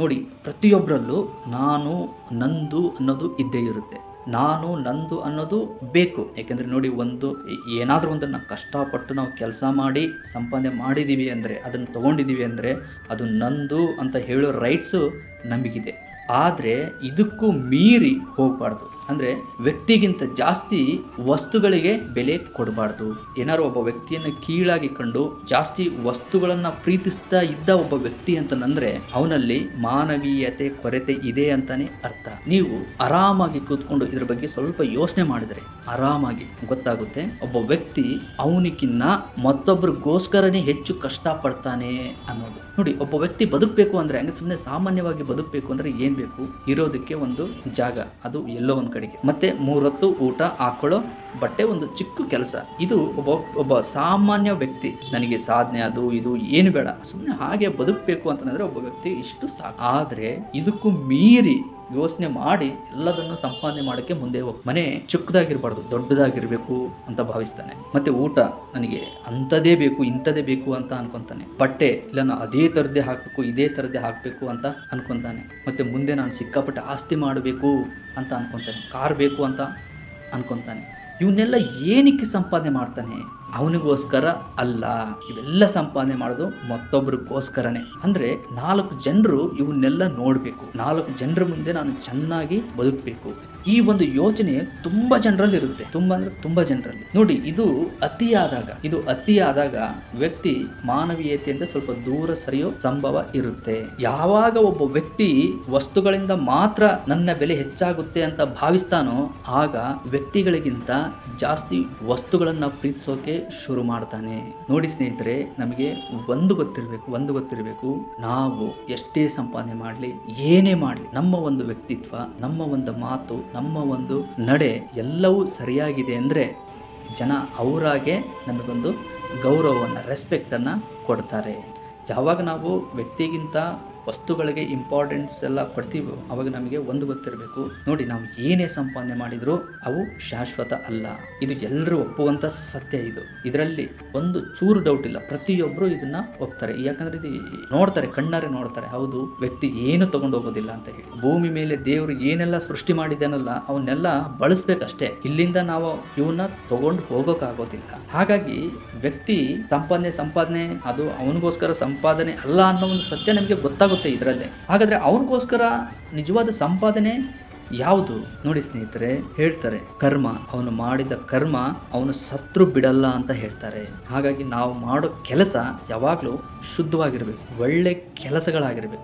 ನೋಡಿ ಪ್ರತಿಯೊಬ್ಬರಲ್ಲೂ ನಾನು, ನಂದು ಅನ್ನೋದು ಇದ್ದೇ ಇರುತ್ತೆ. ನಾನು, ನಂದು ಅನ್ನೋದು ಬೇಕು. ಯಾಕೆಂದರೆ ನೋಡಿ, ಒಂದು ಏನಾದರೂ ಒಂದನ್ನು ಕಷ್ಟಪಟ್ಟು ನಾವು ಕೆಲಸ ಮಾಡಿ, ಸಂಪಾದನೆ ಮಾಡಿದ್ದೀವಿ ಅಂದರೆ, ಅದನ್ನು ತೊಗೊಂಡಿದ್ದೀವಿ ಅಂದರೆ, ಅದು ನಂದು ಅಂತ ಹೇಳೋ ರೈಟ್ಸು ನಮಗಿದೆ. ಆದರೆ ಇದಕ್ಕೂ ಮೀರಿ ಹೋಗಬಾರ್ದು. ಅಂದರೆ ವ್ಯಕ್ತಿಗಿಂತ ಜಾಸ್ತಿ ವಸ್ತುಗಳಿಗೆ ಬೆಲೆ ಕೊಡಬಾರ್ದು. ಏನಾದ್ರು ಒಬ್ಬ ವ್ಯಕ್ತಿಯನ್ನು ಕೀಳಾಗಿ ಕಂಡು ಜಾಸ್ತಿ ವಸ್ತುಗಳನ್ನು ಪ್ರೀತಿಸ್ತಾ ಇದ್ದ ಒಬ್ಬ ವ್ಯಕ್ತಿ ಅಂತಂದ್ರೆ ಅವನಲ್ಲಿ ಮಾನವೀಯತೆ, ಕೊರತೆ ಇದೆ ಅಂತಾನೆ ಅರ್ಥ. ನೀವು ಆರಾಮಾಗಿ ಕೂತ್ಕೊಂಡು ಇದ್ರ ಬಗ್ಗೆ ಸ್ವಲ್ಪ ಯೋಚನೆ ಮಾಡಿದರೆ ಆರಾಮಾಗಿ ಗೊತ್ತಾಗುತ್ತೆ. ಒಬ್ಬ ವ್ಯಕ್ತಿ ಅವನಿಗಿನ್ನ ಮತ್ತೊಬ್ಬರಿಗೋಸ್ಕರನೇ ಹೆಚ್ಚು ಕಷ್ಟಪಡ್ತಾನೆ ಅನ್ನೋದು. ನೋಡಿ, ಒಬ್ಬ ವ್ಯಕ್ತಿ ಬದುಕಬೇಕು ಅಂದ್ರೆ, ಹಂಗೆ ಸುಮ್ಮನೆ ಸಾಮಾನ್ಯವಾಗಿ ಬದುಕಬೇಕು ಅಂದ್ರೆ ಏನ್ ಬೇಕು? ಇರೋದಕ್ಕೆ ಒಂದು ಜಾಗ. ಅದು ಎಲ್ಲೋ ಒಂದ್ ಕಡೆಗೆ ಮತ್ತೆ ಮೂರೊತ್ತು ಊಟ ಹಾಕೊಳ್ಳೋ ಬಟ್ಟೆ ಒಂದು ಚಿಕ್ಕ ಕೆಲಸ. ಇದು ಒಬ್ಬ ಒಬ್ಬ ಸಾಮಾನ್ಯ ವ್ಯಕ್ತಿ. ನನಗೆ ಸಾಧನೆ ಅದು, ಇದು ಏನು ಬೇಡ. ಸುಮ್ಮನೆ ಹಾಗೆ ಬದುಕಬೇಕು ಅಂತಂದ್ರೆ ಒಬ್ಬ ವ್ಯಕ್ತಿ ಇಷ್ಟು ಸಾಕು. ಆದರೆ ಇದಕ್ಕೂ ಮೀರಿ ಯೋಚನೆ ಮಾಡಿ ಎಲ್ಲದನ್ನು ಸಂಪಾದನೆ ಮಾಡೋಕ್ಕೆ ಮುಂದೆ ಹೋಗಿ. ಮನೆ ಚಿಕ್ಕದಾಗಿರಬಾರ್ದು, ದೊಡ್ಡದಾಗಿರಬೇಕು ಅಂತ ಭಾವಿಸ್ತಾನೆ. ಮತ್ತೆ ಊಟ ನನಗೆ ಅಂಥದೇ ಬೇಕು ಇಂಥದೇ ಬೇಕು ಅಂತ ಅನ್ಕೊಂತಾನೆ. ಬಟ್ಟೆ ಇಲ್ಲ ನಾನು ಅದೇ ಥರದ್ದೇ ಹಾಕಬೇಕು, ಇದೇ ಥರದ್ದೇ ಹಾಕಬೇಕು ಅಂತ ಅನ್ಕೊಂತಾನೆ. ಮತ್ತೆ ಮುಂದೆ ನಾನು ಸಿಕ್ಕಾಪಟ್ಟೆ ಆಸ್ತಿ ಮಾಡಬೇಕು ಅಂತ ಅನ್ಕೊಂತಾನೆ. ಕಾರ್ ಬೇಕು ಅಂತ ಅನ್ಕೊಂತಾನೆ. ಇವನ್ನೆಲ್ಲ ಏನಕ್ಕೆ ಸಂಪಾದನೆ ಮಾಡ್ತಾನೆ? ಅವನಿಗೋಸ್ಕರ ಅಲ್ಲ. ಇವೆಲ್ಲ ಸಂಪಾದನೆ ಮಾಡೋದು ಮತ್ತೊಬ್ಬರಿಗೋಸ್ಕರನೇ ಅಂದ್ರೆ ನಾಲ್ಕು ಜನರು ಇವನ್ನೆಲ್ಲ ನೋಡಬೇಕು. ನಾಲ್ಕು ಜನರ ಮುಂದೆ ನಾನು ಚೆನ್ನಾಗಿ ಬದುಕಬೇಕು. ಈ ಒಂದು ಯೋಚನೆ ತುಂಬಾ ಜನರಲ್ಲಿ ಇರುತ್ತೆ ತುಂಬಾ ಅಂದ್ರೆ ತುಂಬಾ ಜನರಲ್ಲಿ. ನೋಡಿ, ಇದು ಅತಿಯಾದಾಗ ಇದು ಅತಿಯಾದಾಗ ವ್ಯಕ್ತಿ ಮಾನವೀಯತೆಯಿಂದ ಸ್ವಲ್ಪ ದೂರ ಸರಿಯೋ ಸಂಭವ ಇರುತ್ತೆ. ಯಾವಾಗ ಒಬ್ಬ ವ್ಯಕ್ತಿ ವಸ್ತುಗಳಿಂದ ಮಾತ್ರ ನನ್ನ ಬೆಲೆ ಹೆಚ್ಚಾಗುತ್ತೆ ಅಂತ ಭಾವಿಸ್ತಾನೋ, ಆಗ ವ್ಯಕ್ತಿಗಳಿಗಿಂತ ಜಾಸ್ತಿ ವಸ್ತುಗಳನ್ನು ಪ್ರೀತಿಸೋಕೆ ಶುರು ಮಾಡ್ತಾನೆ. ನೋಡಿ ಸ್ನೇಹಿತರೆ, ನಮಗೆ ಒಂದು ಗೊತ್ತಿರಬೇಕು ಒಂದು ಗೊತ್ತಿರಬೇಕು. ನಾವು ಎಷ್ಟೇ ಸಂಪಾದನೆ ಮಾಡಲಿ, ಏನೇ ಮಾಡಲಿ, ನಮ್ಮ ಒಂದು ವ್ಯಕ್ತಿತ್ವ, ನಮ್ಮ ಒಂದು ಮಾತು, ನಮ್ಮ ಒಂದು ನಡೆ ಎಲ್ಲವೂ ಸರಿಯಾಗಿದೆ ಅಂದರೆ ಜನ ಅವರಾಗೆ ನಮಗೊಂದು ಗೌರವವನ್ನು ರೆಸ್ಪೆಕ್ಟನ್ನು ಕೊಡ್ತಾರೆ. ಯಾವಾಗ ನಾವು ವ್ಯಕ್ತಿಗಿಂತ ವಸ್ತುಗಳಿಗೆ ಇಂಪಾರ್ಟೆನ್ಸ್ ಎಲ್ಲ ಕೊಡ್ತೀವೋ ಅವಾಗ ನಮಗೆ ಒಂದು ಗೊತ್ತಿರಬೇಕು. ನೋಡಿ, ನಾವು ಏನೇ ಸಂಪಾದನೆ ಮಾಡಿದರೂ ಅವು ಶಾಶ್ವತ ಅಲ್ಲ. ಇದು ಎಲ್ಲರೂ ಒಪ್ಪುವಂಥ ಸತ್ಯ ಇದು. ಇದರಲ್ಲಿ ಒಂದು ಚೂರು ಡೌಟ್ ಇಲ್ಲ. ಪ್ರತಿಯೊಬ್ಬರು ಇದನ್ನ ಒಪ್ತಾರೆ. ಯಾಕಂದ್ರೆ ಇದು ನೋಡ್ತಾರೆ, ಕಣ್ಣಾರೆ ನೋಡ್ತಾರೆ. ಹೌದು, ವ್ಯಕ್ತಿ ಏನು ತಗೊಂಡು ಹೋಗೋದಿಲ್ಲ ಅಂತ ಹೇಳಿ. ಭೂಮಿ ಮೇಲೆ ದೇವರು ಏನೆಲ್ಲ ಸೃಷ್ಟಿ ಮಾಡಿದಾನಲ್ಲ, ಅವನ್ನೆಲ್ಲ ಬಳಸ್ಬೇಕಷ್ಟೇ. ಇಲ್ಲಿಂದ ನಾವು ಇವನ್ನ ತಗೊಂಡು ಹೋಗೋಕ್ಕಾಗೋದಿಲ್ಲ ಹಾಗಾಗಿ ವ್ಯಕ್ತಿ ಸಂಪಾದನೆ ಸಂಪಾದನೆ, ಅದು ಅವನಿಗೋಸ್ಕರ ಸಂಪಾದನೆ ಅಲ್ಲ ಅನ್ನೋ ಒಂದು ಸತ್ಯ ನಮಗೆ ಗೊತ್ತಾಗುತ್ತೆ ಇದರಲ್ಲೇ. ಹಾಗಾದ್ರೆ ಅವನಿಗೋಸ್ಕರ ನಿಜವಾದ ಸಂಪಾದನೆ ಯಾವುದು? ನೋಡಿ ಸ್ನೇಹಿತರೆ, ಹೇಳ್ತಾರೆ, ಕರ್ಮ, ಅವನು ಮಾಡಿದ ಕರ್ಮ ಅವನು ಸತ್ರು ಬಿಡಲ್ಲ ಅಂತ ಹೇಳ್ತಾರೆ. ಹಾಗಾಗಿ ನಾವು ಮಾಡೋ ಕೆಲಸ ಯಾವಾಗಲೂ ಶುದ್ಧವಾಗಿರಬೇಕು, ಒಳ್ಳೆ ಕೆಲಸಗಳಾಗಿರ್ಬೇಕು.